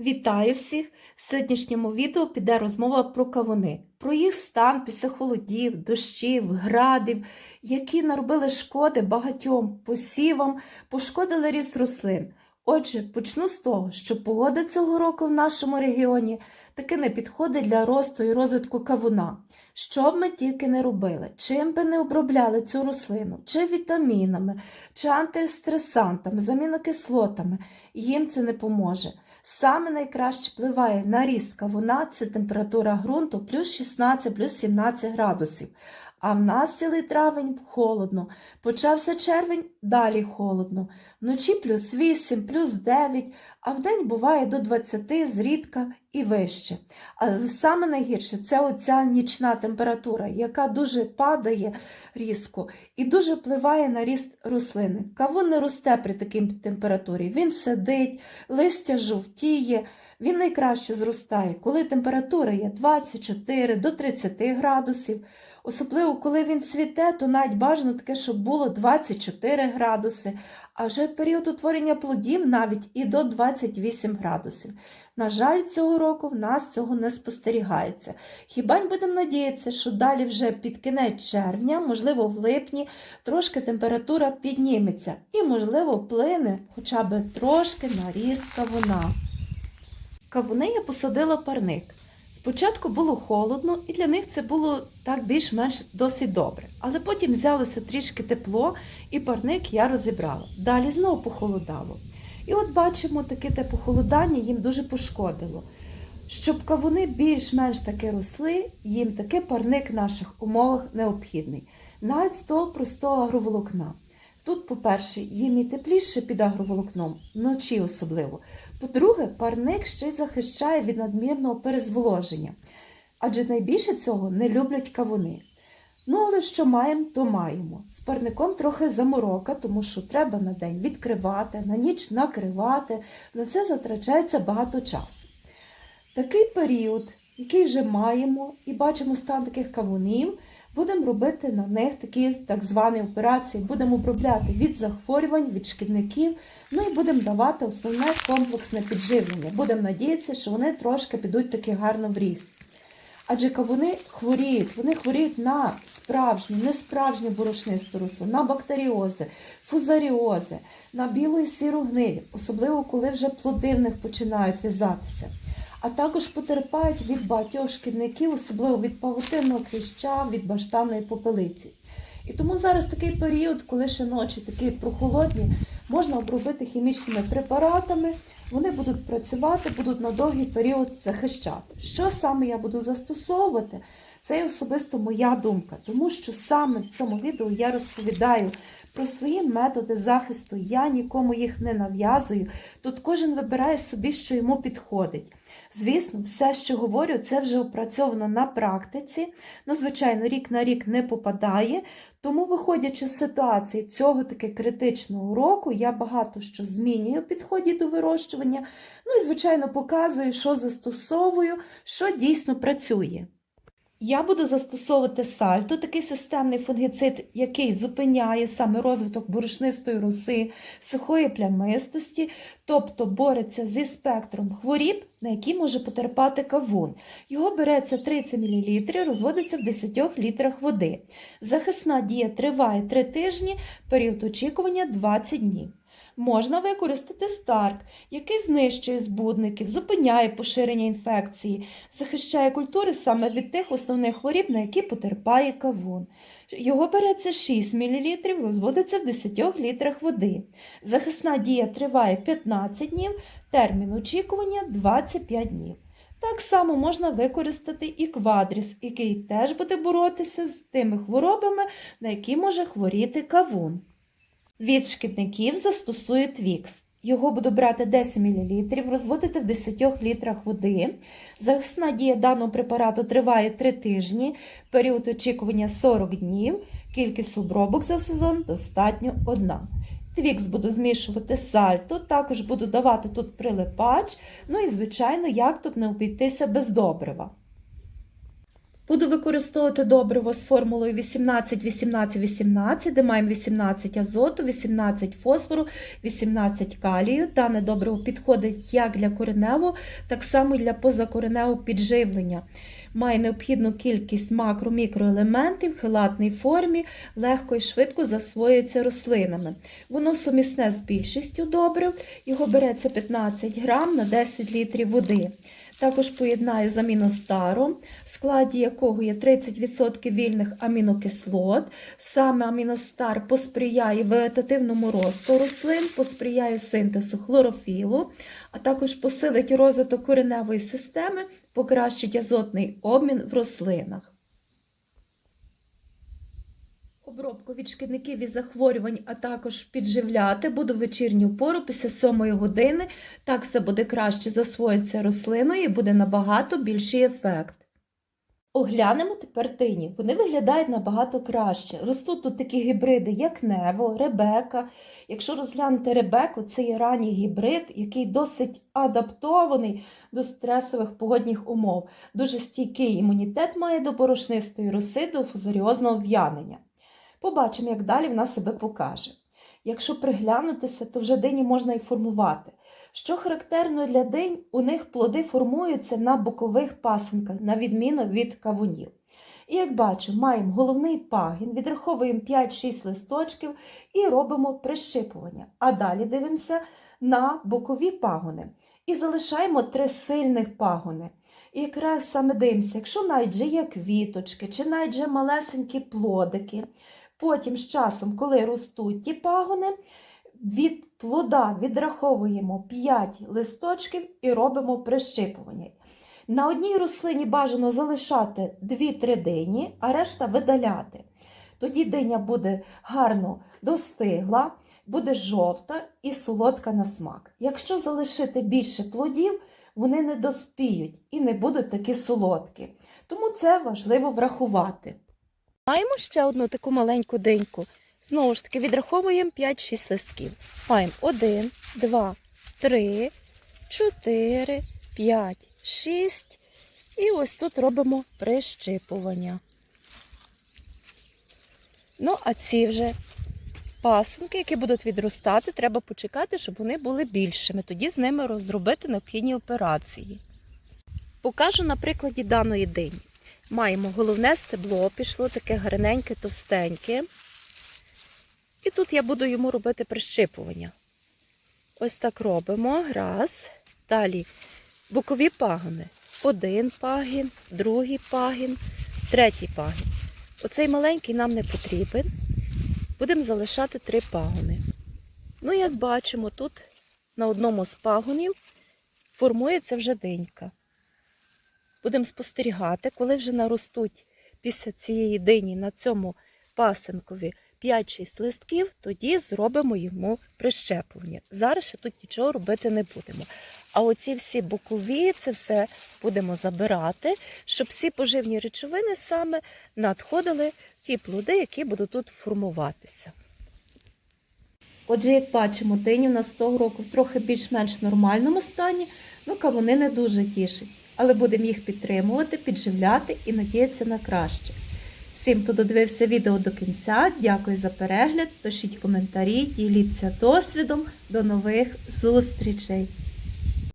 Вітаю всіх! В сьогоднішньому відео піде розмова про кавуни, про їх стан після холодів, дощів, градів, які наробили шкоди багатьом посівам, пошкодили ріст рослин. Отже, почну з того, що погода цього року в нашому регіоні таки не підходить для росту і розвитку кавуна. Що б ми тільки не робили, чим би не обробляли цю рослину, чи вітамінами, чи антистресантами, замінокислотами, їм це не поможе. Саме найкраще впливає на ріст кавуна це температура ґрунту плюс 16, плюс 17 градусів. А в нас цілий травень холодно. Почався червень, далі холодно. Вночі плюс 8, плюс 9, а вдень буває до 20, зрідка і вище. А саме найгірше це оця нічна температура, яка дуже падає різко і дуже впливає на ріст рослини. Кавун не росте при такій температурі. Він сидить, листя жовтіє. Він найкраще зростає, коли температура є 24 до 30 градусів. Особливо, коли він цвіте, то навіть бажано таке, щоб було 24 градуси, а вже період утворення плодів навіть і до 28 градусів. На жаль, цього року в нас цього не спостерігається. Хіба будемо надіятися, що далі вже під кінець червня, можливо, в липні, трошки температура підніметься і, можливо, вплине хоча б трошки на ріст кавуна. Кавуни я посадила парник. Спочатку було холодно, і для них це було так більш-менш досить добре. Але потім взялося трішки тепло, і парник я розібрала. Далі знову похолодало. І от бачимо, таке те похолодання їм дуже пошкодило. Щоб кавуни більш-менш таки росли, їм таки парник в наших умовах необхідний. Навіть того простого агроволокна. Тут, по-перше, їм і тепліше під агроволокном, вночі особливо. По-друге, парник ще й захищає від надмірного перезволоження, адже найбільше цього не люблять кавуни. Ну, але що маємо, то маємо. З парником трохи заморока, тому що треба на день відкривати, на ніч накривати, на це затрачається багато часу. Такий період, який вже маємо, і бачимо стан таких кавунів, будемо робити на них такі так звані операції, будемо обробляти від захворювань, від шкідників, ну і будемо давати основне комплексне підживлення. Будемо надіятися, що вони трошки підуть таки гарно в ріст. Адже кавуни хворіють, вони хворіють на справжню, несправжню борошнисту росу, на бактеріози, фузаріози, на білу і сіру гниль, особливо коли вже плоди в них починають в'язатися. А також потерпають від багатьох шкідників, особливо від павутинного кліща, від баштанної попелиці. І тому зараз такий період, коли ще ночі такі прохолодні, можна обробити хімічними препаратами, вони будуть працювати, будуть на довгий період захищати. Що саме я буду застосовувати? Це є особисто моя думка, тому що саме в цьому відео я розповідаю про свої методи захисту, я нікому їх не нав'язую. Тут кожен вибирає собі, що йому підходить. Звісно, все, що говорю, це вже опрацьовано на практиці. Ну, звичайно, рік на рік не попадає. Тому, виходячи з ситуації цього таки критичного року, я багато що змінюю в підході до вирощування. Ну і, звичайно, показую, що застосовую, що дійсно працює. Я буду застосовувати сальто, такий системний фунгіцид, який зупиняє саме розвиток борошнистої роси, сухої плямистості, тобто бореться зі спектром хворіб, на які може потерпати кавун. Його береться 30 мл, розводиться в 10 літрах води. Захисна дія триває 3 тижні, період очікування 20 днів. Можна використати старк, який знищує збудників, зупиняє поширення інфекції, захищає культури саме від тих основних хворіб, на які потерпає кавун. Його береться 6 мл, розводиться в 10 літрах води. Захисна дія триває 15 днів, термін очікування 25 днів. Так само можна використати і квадріс, який теж буде боротися з тими хворобами, на які може хворіти кавун. Від шкідників застосую твікс. Його буду брати 10 мл, розводити в 10 літрах води. Захисна дія даного препарату триває 3 тижні, період очікування 40 днів, кількість обробок за сезон достатньо одна. Твікс буду змішувати сальто, також буду давати тут прилипач, ну і, звичайно, як тут не обійтися без добрива. Буду використовувати добриво з формулою 18-18-18, де маємо 18 азоту, 18 фосфору, 18 калію. Дане добриво підходить як для кореневого, так само і для позакореневого підживлення. Має необхідну кількість макро-мікроелементів в хелатній формі, легко і швидко засвоюється рослинами. Воно сумісне з більшістю добрив, його береться 15 грам на 10 літрів води. Також поєднаю з аміностаром, в складі якого є 30% вільних амінокислот. Саме аміностар посприяє вегетативному росту рослин, посприяє синтезу хлорофілу, а також посилить розвиток кореневої системи, покращить азотний обмін в рослинах. Обробку від шкідників і захворювань, а також підживляти буду вечірню пору після 7 години. Так все буде краще засвоїться рослиною і буде набагато більший ефект. Оглянемо тепер тині. Вони виглядають набагато краще. Ростуть тут такі гібриди, як Нево, Ребека. Якщо розглянути Ребеку, це є ранній гібрид, який досить адаптований до стресових погодних умов. Дуже стійкий імунітет має до борошнистої роси, до фузаріозного в'янення. Побачимо, як далі вона себе покаже. Якщо приглянутися, то вже дині можна і формувати. Що характерно для динь, у них плоди формуються на бокових пасинках, на відміну від кавунів. І як бачимо, маємо головний пагін, відраховуємо 5-6 листочків і робимо прищипування. А далі дивимося на бокові пагони. І залишаємо три сильних пагони. І якраз саме дивимося, якщо навіть є квіточки, чи навіть малесенькі плодики. Потім з часом, коли ростуть ті пагони, від плода відраховуємо 5 листочків і робимо прищипування. На одній рослині бажано залишати 2-3 дині, а решта видаляти. Тоді диня буде гарно достигла, буде жовта і солодка на смак. Якщо залишити більше плодів, вони не доспіють і не будуть такі солодкі. Тому це важливо врахувати. Маємо ще одну таку маленьку диньку. Знову ж таки, відраховуємо 5-6 листків. Маємо 1, 2, 3, 4, 5, 6. І ось тут робимо прищипування. Ну, а ці вже пасинки, які будуть відростати, треба почекати, щоб вони були більшими. Тоді з ними розробити необхідні операції. Покажу на прикладі даної дині. Маємо головне стебло, пішло таке гарненьке, товстеньке. І тут я буду йому робити прищипування. Ось так робимо. Раз. Далі бокові пагони. Один пагін, другий пагін, третій пагін. Оцей маленький нам не потрібен. Будемо залишати три пагони. Ну, як бачимо, тут на одному з пагонів формується вже динька. Будемо спостерігати, коли вже наростуть після цієї дині на цьому пасинкові 5-6 листків, тоді зробимо йому прищеплення. Зараз ще тут нічого робити не будемо. А оці всі бокові, це все будемо забирати, щоб всі поживні речовини саме надходили ті плоди, які будуть тут формуватися. Отже, як бачимо, дині в нас того року в трохи більш-менш нормальному стані, ну кавуни не дуже тішать. Але будемо їх підтримувати, підживляти і надіятися на краще. Всім, хто додивився відео до кінця, дякую за перегляд. Пишіть коментарі, діліться досвідом. До нових зустрічей!